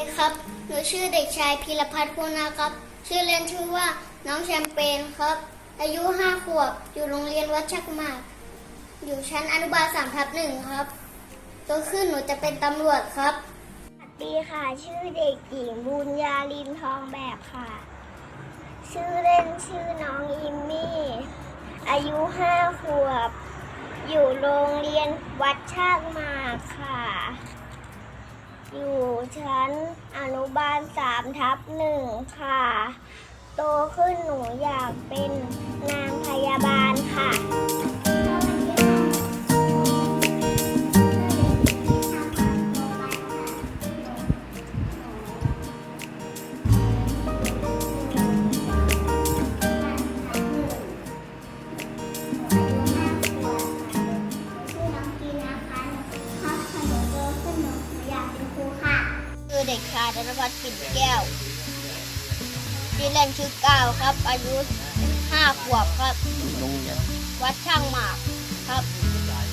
ดีครับ หนูชื่อเด็กชายพีรพัฒน์คุณนะครับ ชื่อเล่นชื่อว่าน้องแชมเปญครับ อายุห้าขวบ อยู่โรงเรียนวัดชักมาก อยู่ชั้นอนุบาลสามทับหนึ่งครับโตขึ้นหนูจะเป็นตำรวจครับสวัสดีค่ะ ชื่อเด็กหญิงบุญญาลินทองแบบค่ะ ชื่อเล่นชื่อน้องอิมมี่ อายุห้าขวบ อยู่โรงเรียนวัดชากมากค่ะ อยู่ชั้นอนุบาลสามทับหนึ่งค่ะ โตขึ้นหนูอยากเป็น ธนพัฒน์ปิ่นแก้วชื่อเล่นชื่อก้าวครับ อายุห้าขวบครับโรงเรียนวัดช่างหมากครับ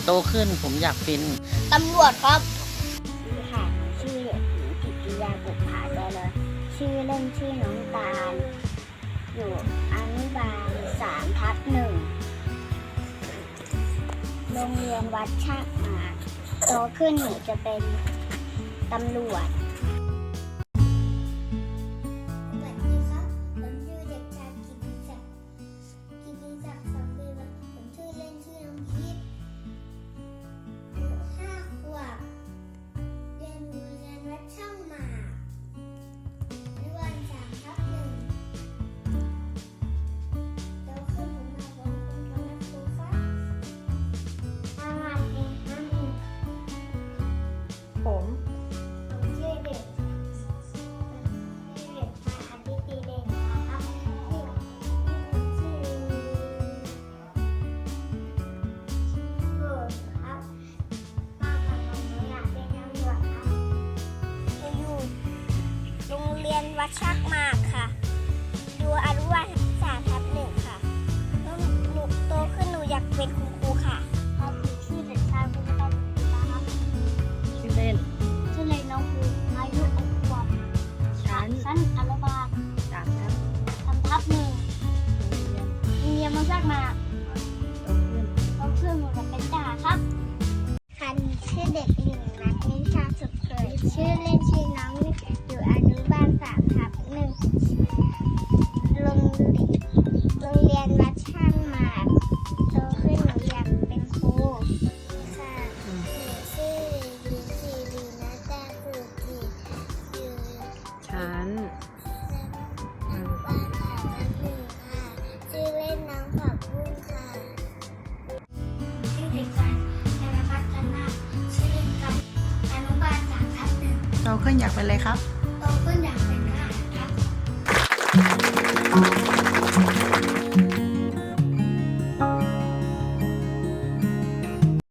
โตขึ้นผมอยากเป็นตำรวจครับค่ะชื่อเด็กหญิงกิติยาบุภาเจริญชื่อเล่นชื่อน้องตาล อยู่อนุบาลสามทับหนึ่งโรงเรียนวัดชากหมากโตขึ้นหนูจะเป็นตำรวจ รงเรียนวัดชักหมากค่ะ อยู่อนุบาลสามทับหนึ่งค่ะแล้วหนูโตขึ้นหนูอยากเป็นคุณครูค่ะครับชื่อเด็กชายบุญธรรมนะครับชื่อเล่นชื่อเล่นน้องภูอายุหกขวบชั้นชั้นอนุบาลสามครับทำทับหนึ่งโรงเรียนโรงเรียนมาจากมาโตขึ้นเขาขึ้นหนูจะเป็นทหารครับคันชื่อเด็ก ตขึ้นอยากเป็นอะไรครับ โตขึ้นอยากเป็นทหารครับ